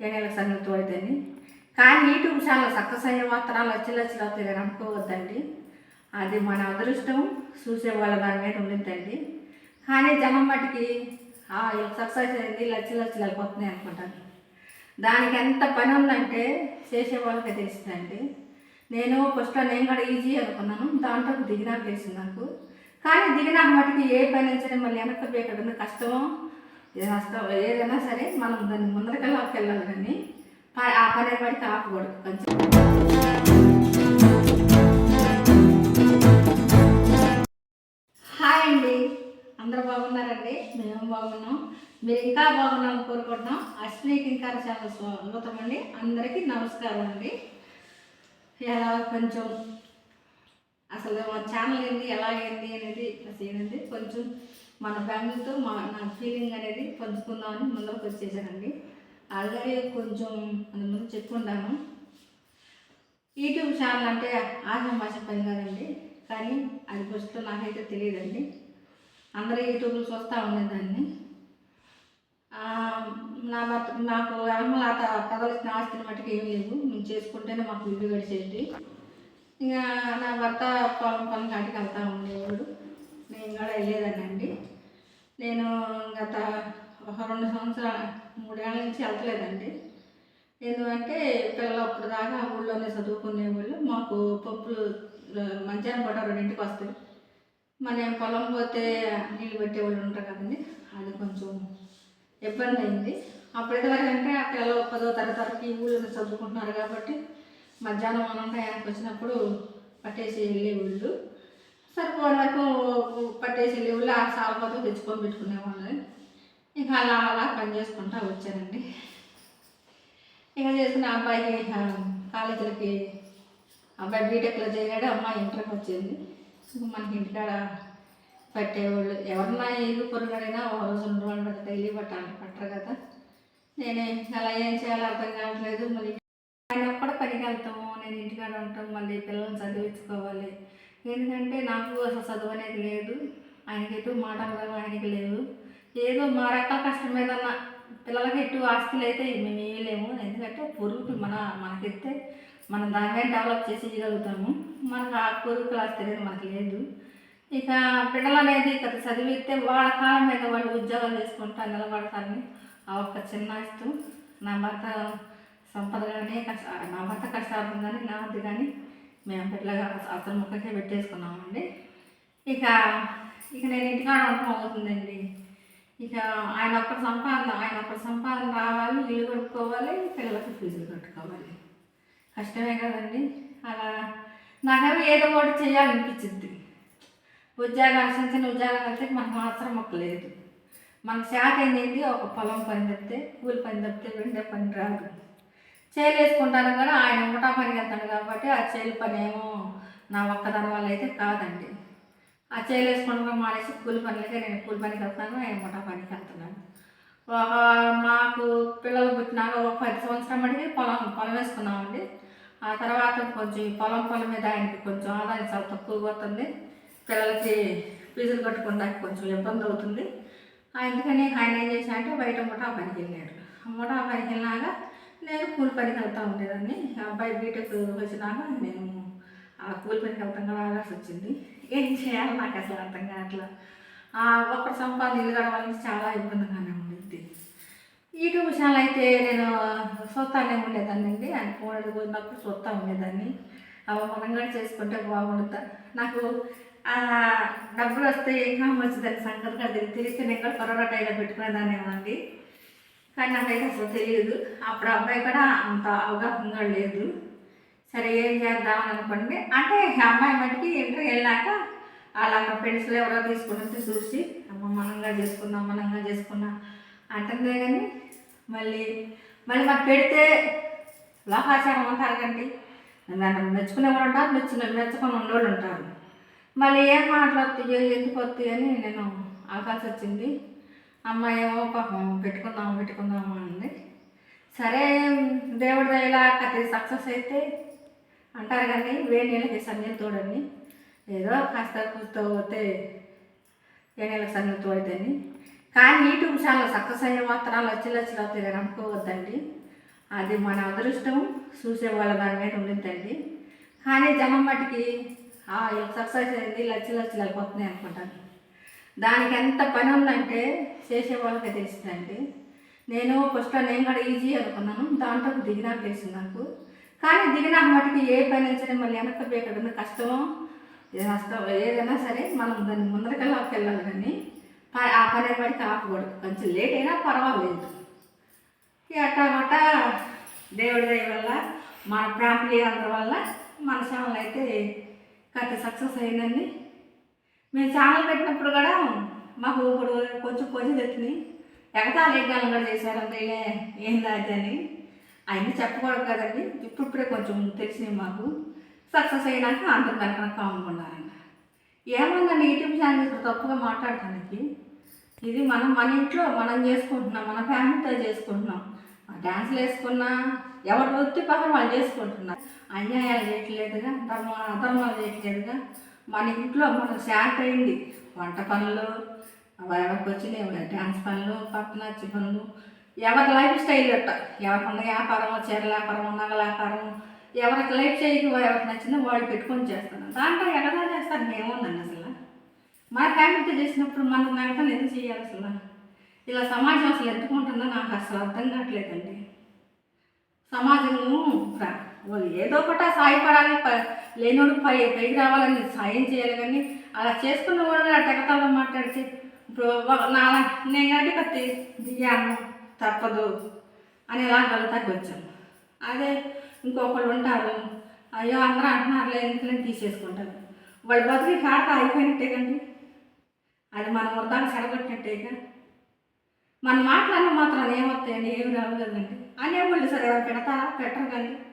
ఏడేళ్ళకి సంగతి అవుతుంది కానీ యూట్యూబ్ ఛానల్ సక్సెస్ అయ్యే మాత్రం వచ్చి లచ్చలు అవుతాయి కానీ అనుకోవద్దండి. అది మన అదృష్టం చూసే వాళ్ళ దాని మీద ఉండిందండి కానీ జనం మటుకి సక్సెస్ అయింది లచ్చలు లచ్చలు వెళ్ళిపోతున్నాయి అనుకుంటాను దానికి ఎంత పని ఉందంటే చేసేవాళ్ళకి తెలుస్తుందండి. నేను ఫస్ట్ నేను కూడా ఈజీ అనుకున్నాను దాంట్లో దిగినాక తెలిసింది నాకు. కానీ దిగినాక మటుకి ఏ పని నుంచి మళ్ళీ వెనక్కి పోయేక్కడ కష్టమో ఇది నష్టం ఏదైనా సరే మనం దాన్ని ముందరకెళ్ళాకి వెళ్ళాలి కానీ ఆ పని పడితే ఆపకూడదు. కొంచెం హాయ్ అండి. అందరూ బాగున్నారండి? మేము బాగున్నాం. మీరు ఇంకా బాగున్నామని కోరుకుంటున్నాం. అశ్వినికి ఇంకా చాలా స్వాగతం అండి. అందరికీ నమస్కారం అండి. ఎలా కొంచెం అసలు మా ఛానల్ ఏంది ఎలాగైంది అనేది అసలు ఏంటంటే కొంచెం మన ఫ్యామిలీతో మా నా ఫీలింగ్ అనేది పంచుకుందామని ముందరకు వచ్చేసానండి. ఆల్రెడీ కొంచెం అందు ముందు చెప్పుకుంటాను యూట్యూబ్ ఛానల్ అంటే ఆషామాష పని కాదండి కానీ అది ఫస్ట్లో నాకైతే తెలియదండి. అందరూ యూట్యూబ్లో చూస్తూ ఉండేదాన్ని. నా భర్త నాకు అమ్మలాత కథలు ఇచ్చిన ఆస్తిని మట్టుకు ఏం లేవు. మేము చేసుకుంటేనే మాకు ఇల్లు గడిచేది ఇంకా నా భర్త పొలం పొలం కాటికి వెళ్తూ ఉండేవాడు. నేను కూడా వెళ్ళేదానండి నేను గత ఒక రెండు సంవత్సరాలు మూడేళ్ళ నుంచి వెళ్తలేదండి ఎందుకంటే పిల్లలు అప్పుడు దాకా ఊళ్ళోనే చదువుకునేవాళ్ళు మాకు పప్పులు మధ్యాహ్నం పూట రెండింటికి వస్తాయి. మన పొలం పోతే నీళ్ళు పెట్టేవాళ్ళు ఉంటారు కదండి అది కొంచెం ఇబ్బంది అయింది. అప్పుడు ఇదివరకు అంటే ఆ పిల్లలు పదో తరగతి వరకు ఈ ఊళ్ళో చదువుకుంటున్నారు కాబట్టి మధ్యాహ్నం మనం ఆయనకు వచ్చినప్పుడు పట్టేసి వెళ్ళేవాళ్ళు. సరిపోయిన వరకు పట్టేసి వెళ్ళేవాళ్ళు ఆ సాలపతో తెచ్చుకొని పెట్టుకునేవాళ్ళు ఇక అలా అలా పని చేసుకుంటా వచ్చానండి. ఇక చేసిన అబ్బాయి కాలేజీలకి అబ్బాయి బీటెక్లో చేరాడు అమ్మాయి ఇంటర్కి వచ్చింది. మనకి ఇంటికాడ పట్టేవాళ్ళు ఎవరన్నా ఏది పొరుగడైనా ఒక రోజు రెండు వాళ్ళు పెడితే డైలీ పట్టాలి పట్టరు కదా. నేనే అలా ఏం చేయాలో అర్థం కావట్లేదు. మళ్ళీ ఆయన కూడా పనికి వెళ్తాము నేను ఇంటికాడ ఉంటాం మళ్ళీ పిల్లల్ని చదివించుకోవాలి. ఎందుకంటే నాకు అసలు చదువు అనేది లేదు. ఆయనకి ఎటు మాటలు రావు ఆయనకి లేవు ఏదో మా రకాల కష్టం మీద పిల్లలకి ఎటు ఆస్తులు అయితే మేము వేయలేము ఎందుకంటే పొరుగుకి మన మనకైతే మనం దాని మీద డెవలప్ చేసి ఇవ్వగలుగుతాము మనకు ఆ పొరుగుల ఆస్తి అనేది మనకు లేదు. ఇక పిల్లలు అనేది ఇక చదివిస్తే వాళ్ళ కాలం మీద వాళ్ళు ఉద్యోగాలు చేసుకుంటా నిలబడతారని ఆ ఒక్క చిన్న ఇష్టం నా భర్త సంపద కానీ కష్ట నా భర్త కష్టాలు కానీ నాది కానీ మేము ఇట్లాగా అసలు ముక్కకే పెట్టేసుకున్నామండి. ఇక ఇక నేను ఇంటికాడ ఉండటం అవుతుందండి. ఇక ఆయన ఒక్కరి సంపాదన ఆయన ఒక్క సంపాదన రావాలి ఇల్లు కట్టుకోవాలి పిల్లలకు ఫీజులు కట్టుకోవాలి. కష్టమే కదండి. అలా నాకేమో ఏదో ఒకటి చేయాలనిపించింది ఉద్యోగాలు ఆశించిన చిన్న ఉద్యోగాలు అయితే మనకు మాత్రం మొక్కలేదు లేదు. మన శాఖ ఏంటి ఒక పొలం పని తప్పితే కూలి పని తప్పితే వెండే పని రాదు. చేలు వేసుకుంటాను కానీ ఆయన ముఠా పనికి వెళ్తాడు కాబట్టి ఆ చేలు పని ఏమో నా ఒక్కదాని వల్ల అయితే కాదండి. ఆ చేలు వేసుకుంటాం మానేసి కూలి పనులకే నేను కూలి పనికి వెళ్తాను ఆయన ముఠా పనికి వెళ్తున్నాను. ఒక మాకు పిల్లలు పుట్టినాక ఒక పది సంవత్సరం మటుకి పొలం పొలం వేసుకున్నామండి. ఆ తర్వాత కొంచెం ఈ పొలం పొలం మీద ఆయనకి కొంచెం ఆదాయం చాలా తక్కువగా వస్తుంది పిల్లలకి ఫీజులు కట్టుకోవడానికి కొంచెం ఇబ్బంది అవుతుంది. అందుకని ఆయన ఏం చేశాడంటే బయట ముఠా పనికి వెళ్ళాడు ముఠా పనికి వెళ్ళినాక నేను కూలి పనికి వెళ్తూ ఉండేదాన్ని. అబ్బాయి బీటెక్ వచ్చినాక నేను ఆ కూలి పనికి వెళ్తాం కూడా ఆగాల్సి వచ్చింది ఏం చేయాలో నాకు అసలు అర్థం కావట్లా. ఒకటి సంపాదన ఇల్లు గడవాలని చాలా ఇబ్బందిగానే ఉండింది యూట్యూబ్ ఛానల్ అయితే నేను చూస్తానే ఉండేదాన్ని అండి. ఆయన ఫోన్ అడుగున్నప్పుడు చూస్తూ ఉండేదాన్ని. అవి మనం కూడా చేసుకుంటే బాగుంటుంది నాకు డబ్బులు వస్తే ఇంకా మంచిదని సంగతి కూడా తెలిస్తే నేను కూడా కరోనా టైలో పెట్టుకునేదాన్ని అండి. కానీ నాకైతే అసలు తెలియదు. అప్పుడు అబ్బాయి కూడా అంత అవగాహనగా లేదు. సరే ఏం చేద్దామని అనుకోండి అంటే అమ్మాయి మటుకి ఇంటర్ వెళ్ళాక అలా ఫ్రెండ్స్లో ఎవరో తీసుకుంటే చూసి అమ్మ మనంగా చేసుకుందాం మనంగా చేసుకున్నాం అంటుందే కానీ మళ్ళీ మళ్ళీ మాకు పెడితే లోకాచారం అంటారు కండి నన్ను మెచ్చుకునే వాళ్ళు ఉంటారు మెచ్చుకునే మెచ్చుకుని ఉండేవాళ్ళు ఉంటారు. మళ్ళీ ఏం మాట్లాడుతుంది ఎందుకు వస్తాయి అని నేను అవకాశం వచ్చింది. అమ్మాయి ఏమో పాపం పెట్టుకుందాం పెట్టుకుందాం అంది సరే దేవుడు దయలా కథ సక్సెస్ అయితే అంటారు కానీ వేడి నీళ్ళకి సన్నీళ్ళు తోడని ఏదో కాస్త కూస్తో పోతే ఏ నీళ్ళకి సన్నీళ్ళు తోడితేని కానీ యూట్యూబ్ ఛానల్ సక్సెస్ అయ్యే మాత్రం వచ్చి లచ్చలు అవుతాయి కానీ అనుకోవద్దండి. అది మన అదృష్టం చూసే వాళ్ళ దాని మీద ఉండిందండి కానీ జనం మటుకి సక్సెస్ అయింది లచ్చి లక్షలు వెళ్ళిపోతున్నాయి అనుకుంటాను దానికి ఎంత పని ఉందంటే చేసే వాళ్ళకే తెలిసిందండి నేను ఫస్ట్ నేను కూడా ఈజీ అనుకున్నాను దాంట్లో దిగినాక తెలిసింది నాకు కానీ దిగినాక మటుకి ఏ పని అయినా సరే మళ్ళీ ఎక్కడ పోయకుండా కష్టమో నష్టం ఏదైనా సరే మనం దాన్ని ముందరకెళ్ళాకి వెళ్ళాలి కానీ ప- ఆ పని పడికి ఆపకూడదు. కొంచెం లేట్ అయినా పర్వాలేదు. ఇక అట్టా అట్టా దేవుడి దయ వల్ల మన ఫ్యామిలీ అందరి వల్ల మన ఛానల్ అయితే కథ సక్సెస్ అయిందండి మేము ఛానల్ పెట్టినప్పుడు కూడా మాకు ఇప్పుడు కొంచెం కొంచెం తెచ్చినాయి ఎగతాళి ఎగ్గాలను కూడా చేశారంటే అంటే అది అని. అవన్నీ చెప్పకూడదు కదండి. ఇప్పుడిప్పుడే కొంచెం తెలిసింది మాకు. సక్సెస్ అయినాక అందరు వెనక కాముకున్నారంట ఏముందండి యూట్యూబ్ ఛానల్ తప్పుగా మాట్లాడటానికి ఇది మనం మన ఇంట్లో మనం చేసుకుంటున్నాం మన ఫ్యామిలీతో చేసుకుంటున్నాం. డ్యాన్స్లు వేసుకున్నా ఎవరి వృత్తి పక్కన వాళ్ళు చేసుకుంటున్నారు. అన్యాయాలు చేయట్లేదుగా ధర్మ అధర్మాలు చేయట్లేదుగా. మన ఇంట్లో మనం శాంత అయింది. వంట పనులు ఎవరికి వచ్చినాయి డ్యాన్స్ పనులు పట్టణాచి పనులు. ఎవరి లైఫ్ స్టైల్ అట్ట. ఎవరికి ఉన్న వ్యాపారం చీరల వ్యాపారం ఉన్న వ్యాపారం. ఎవరికి లైఫ్ స్టైల్కి ఎవరికి నచ్చిందో వాళ్ళు పెట్టుకొని చేస్తున్నారు దాంట్లో ఎక్కడ చేస్తారు మేమున్నాను అసలు? మన ఫ్యామిలీతో చేసినప్పుడు మనం వెంటనే ఎందుకు చేయాలి అసలు? ఇలా సమాజం అసలు ఎత్తుకుంటుందో నాకు అసలు అర్థం కావట్లేదండి. సమాజము ఏదో ఒకటి సాయపడాలి ప- లేనోడు పై పైకి రావాలని సాయం చేయాలి కానీ అలా చేసుకున్న కూడా టెకతాలో మాట్లాడితే ఇప్పుడు నా నేను కాబట్టి కత్తి దిగాను తప్పదు అని ఎలా కలుతాకి వచ్చాను అదే ఇంకొకళ్ళు ఉంటారు. అయ్యో అందరూ అంటున్నారులే ఎందుకులే తీసేసుకుంటారు. వాళ్ళ బతుకు కాడత అయిపోయినట్టే కండి. అది మన వృద్ధాన్ని సెలగొట్టినట్టేగా మన మాటలన్నీ మాత్రం ఏమవుతాయండి ఏమి రావు కదండి. అనేవాళ్ళు సరే పెడతారా? పెట్టరు కానీ.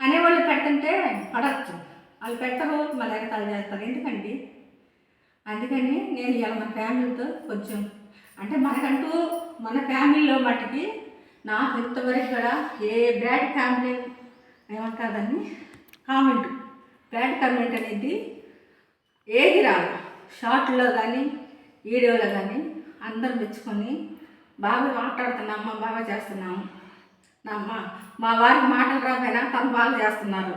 అనేవాళ్ళు పెడుతుంటే పడచ్చు. వాళ్ళు పెట్టరు మళ్ళీ ఎగతాలు చేస్తారు ఎందుకండి? అందుకని నేను ఇలా మన ఫ్యామిలీతో కొంచెం అంటే మనకంటూ మన ఫ్యామిలీలో మట్టుకి నాకు ఇంతవరకు కూడా ఏ బ్యాడ్ ఫ్యామిలీ ఏమంటారని కామెంట్. బ్యాడ్ కామెంట్ అనేది ఏది రాదు. షార్ట్లో కానీ వీడియోలో కానీ అందరు మెచ్చుకొని బాగా మాట్లాడుతున్నాము బాగా చేస్తున్నాము. నా అమ్మ మా వారికి మాటలు రాకపోయినా తను బాగా చేస్తున్నారు.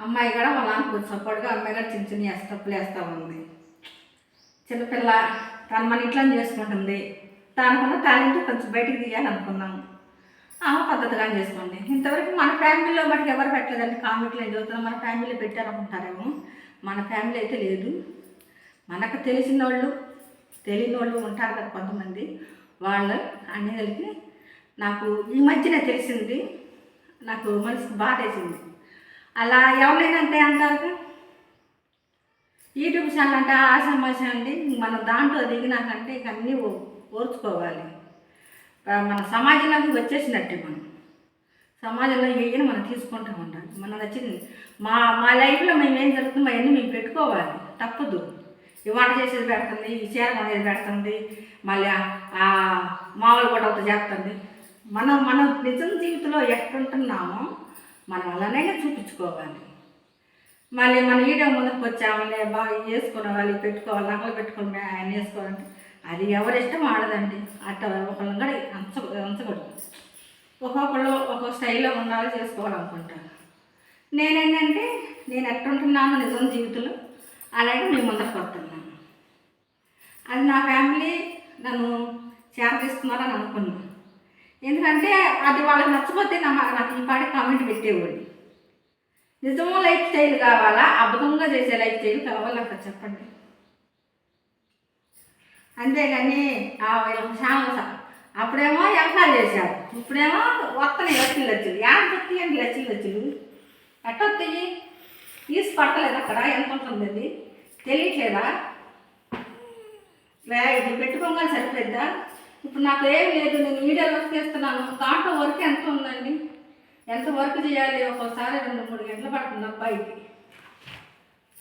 అమ్మాయి కూడా వాళ్ళ నాన్న కొంచెం సపోర్ట్గా అమ్మాయి కూడా చిన్న చిన్న స్టెప్పులు వేస్తూ ఉంది. చిన్నపిల్ల తను మన ఇంట్లో చేసుకుంటుంది. తనకున్న టాలెంట్ కొంచెం బయటికి తీయాలనుకున్నాము ఆమె పద్ధతిగా చేసుకోండి. ఇంతవరకు మన ఫ్యామిలీలో మటుకు ఎవరు పెట్టలేదండి. కామెంట్లు ఏం చదువుతున్నా మన ఫ్యామిలీలో పెట్టారనుకుంటారేమో. మన ఫ్యామిలీ అయితే లేదు. మనకు తెలిసిన వాళ్ళు తెలియని వాళ్ళు ఉంటారు కదా కొంతమంది. వాళ్ళ అన్నిటికి నాకు ఈ మధ్యన తెలిసింది. నాకు మనసుకు బాధేసింది. అలా ఎవరైనా అంతే అంటారు? యూట్యూబ్ ఛానల్ అంటే ఆశామాష అండి. మనం దాంట్లో దిగినాకంటే ఇక అన్నీ ఓ- ఓర్చుకోవాలి. మన సమాజంలోకి వచ్చేసినట్టే మనం. సమాజంలో ఏమైనా మనం తీసుకుంటూ ఉండాలి. మనం నచ్చింది మా మా లైఫ్లో మేము ఏం జరుగుతుందో అవన్నీ మేము పెట్టుకోవాలి. తప్పదు. ఈ వంట చేసేది పెడుతుంది ఈ చీర కొనేది పెడుతుంది మళ్ళీ మామూలు గొడవతో చేస్తుంది. మనం మనం నిజం జీవితంలో ఎట్టుంటున్నామో మనం అలానే చూపించుకోవాలి. మళ్ళీ మన వీడియో ముందుకు వచ్చామని బాగా వేసుకునే వాళ్ళు పెట్టుకోవాలి నగలు పెట్టుకుని మే- ఆయన వేసుకోవాలంటే అది ఎవరిష్టం ఆడదండి అట్ట ఒకళ్ళని కూడా అంచ అంచకూడదు. ఒక్కొక్కళ్ళు ఒక్కొక్క స్టైల్లో ఉండాలి చేసుకోవాలనుకుంటాను నేనేంటంటే నేను ఎట్టుంటున్నాను నిజం జీవితంలో అలాగే మేము ముందుకు వస్తున్నాను. అది నా ఫ్యామిలీ నన్ను చేరదీస్తున్నారని అనుకున్నాను. ఎందుకంటే అది వాళ్ళకి నచ్చపోతే నా నాకు ఈ పాట కామెంట్ పెట్టేవాడిని నిజము లైఫ్ స్టైల్ కావాలా? అబద్ధంగా చేసే లైఫ్ స్టైల్ కావాలా అక్కడ చెప్పండి. అంతేగాని ఆ అప్పుడేమో వ్యవసాయం చేశారు. ఇప్పుడేమో వస్తున్నాయి లక్షలు లక్షలు యాడ వస్తాయండి లక్షలు లక్షలు ఎట్ట వస్తాయి తీసి పట్టలేదు అక్కడ? ఎంత ఉంటుందండి? తెలియట్లేదా? లే పెట్టుకోగానే సరిపోద్దా ఇప్పుడు నాకు ఏం లేదు నేను వీడియో వర్క్ చేస్తున్నాను. దాంట్లో వర్క్ ఎంత ఉందండి? ఎంత వర్క్ చేయాలి? ఒక్కోసారి రెండు మూడు గంటలు పడుతుంది అబ్బాయికి.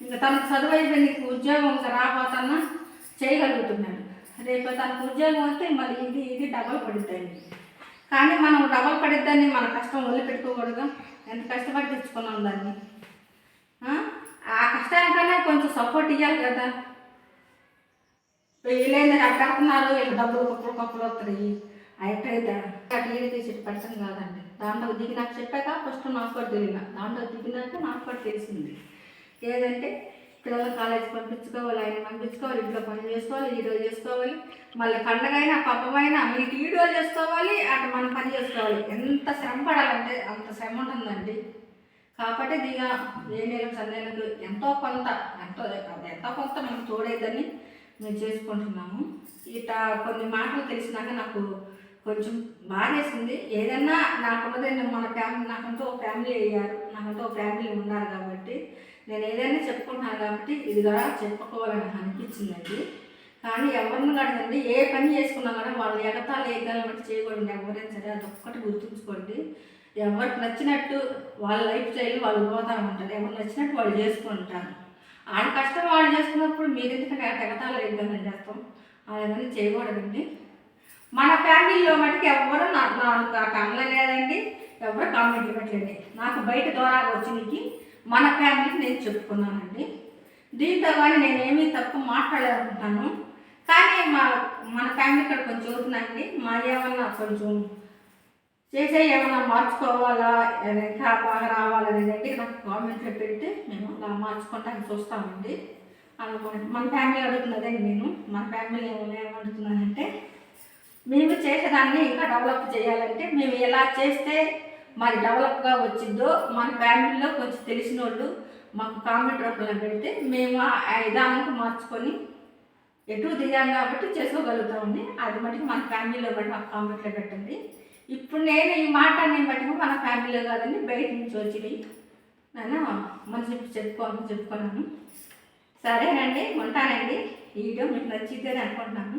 ఇంకా తనకు చదువు అయిపోయి నీకు ఉద్యోగం ఇంకా రాబోతున్నా చేయగలుగుతున్నాడు. రేపు తనకు ఉద్యోగం వస్తే మళ్ళీ ఇది ఇది డబల్ పడుతుంది కానీ మనం డబల్ పడిద్దాన్ని మన కష్టం వదిలిపెట్టుకోకూడదు. ఎంత కష్టపడి తెచ్చుకున్నాం దాన్ని? ఆ? ఆ కష్టానికన్నా కొంచెం సపోర్ట్ ఇవ్వాలి కదా. వీళ్ళైందని అక్కడ వీళ్ళు డబ్బులు కుప్పలు కుప్పలు వస్తాయి అయితే అటు ఏది తీసి కాదండి. దాంట్లో దిగి నాకు చెప్పాక ఫస్ట్ నాకు కూడా తెలియదు. దాంట్లో దిగినాక నాకు కూడా తెలిసింది. ఏదంటే పిల్లలు కాలేజీ పంపించుకోవాలి ఆయన పంపించుకోవాలి ఇంట్లో పని చేసుకోవాలి వీడియో చేసుకోవాలి మళ్ళీ పండగైనా పబ్బమైనా మీకు వీడియో చేసుకోవాలి అటు మనం పని చేసుకోవాలి. ఎంత శ్రమ పడాలంటే అంత శ్రమ ఉంటుందండి. కాబట్టి దిగా ఏ నెలకు సందేలకు ఎంతో కొంత ఎంతో ఎంతో కొంత మనం చూడేదని మేము చేసుకుంటున్నాము. ఇట్లా కొన్ని మాటలు తెలిసినాక నాకు కొంచెం బాగేసింది ఏదన్నా నాకున్నదైనా మన ఫ్యామిలీ నాకంటూ ఒక ఫ్యామిలీ అయ్యారు. నాకంటూ ఒక ఫ్యామిలీ ఉన్నారు కాబట్టి నేను ఏదైనా చెప్పుకుంటున్నాను కాబట్టి ఇది కూడా చెప్పుకోవాలని అనిపించిందండి కానీ ఎవరిని కాదండి ఏ పని చేసుకున్నా కూడా వాళ్ళు ఎగతాలు ఏగాలంటే చేయకూడదు ఎవరైనా సరే అదొక్కటి గుర్తుంచుకోండి. ఎవరికి నచ్చినట్టు వాళ్ళ లైఫ్ స్టైల్ వాళ్ళు పోతా ఉంటారు. ఎవరు నచ్చినట్టు వాళ్ళు చేసుకుంటారు ఆయన కష్టం వాళ్ళు చేసుకున్నప్పుడు మీరు ఎందుకంటే ఎగతాలు ఏగాలని చేస్తాం? అలాగని చేయకూడదండి. మన ఫ్యామిలీలో మటుకు ఎవరు నాకు నాకు అనలేదండి ఎవరు కామెంట్ ఇవ్వట్లేదు నాకు బయట ద్వారా వచ్చినకి మన ఫ్యామిలీకి నేను చెప్పుకున్నానండి. దీంతో కానీ నేనేమీ తప్పు మాట్లాడాలనుకుంటాను కానీ మా మన ఫ్యామిలీ ఇక్కడ కొంచెం అవుతుందండి. మా ఏమన్నా కొంచెం చేసే ఏమైనా మార్చుకోవాలా? ఇంకా బాగా రావాలనేది నాకు కామెంట్లో పెడితే మేము అలా మార్చుకోవటానికి చూస్తామండి. అనుకోండి మన ఫ్యామిలీ అడుగుతున్నదండి నేను. మన ఫ్యామిలీ ఏమడుగుతున్నానంటే మేము చేసేదాన్ని ఇంకా డెవలప్ చేయాలంటే మేము ఎలా చేస్తే మరి డెవలప్గా వచ్చిందో మన ఫ్యామిలీలో కొంచెం తెలిసిన వాళ్ళు మాకు కామెంట్ రూపంలో పెడితే మేము ఆ విధానానికి మార్చుకొని ఎటు దిగాం కాబట్టి చేసుకోగలుగుతామండి. అది మటుకు మన ఫ్యామిలీలో కూడా మాకు కామెంట్లో పెట్టండి. ఇప్పుడు నేను ఈ మాట నేను మటుకు మన ఫ్యామిలీలో కాదండి బయట నుంచి వచ్చినాయి. నేను మంచి చెప్పుకోవాలని చెప్పుకున్నాను. సరేనండి ఉంటానండి. ఈ వీడియో మీకు నచ్చిద్దని అనుకుంటున్నాను.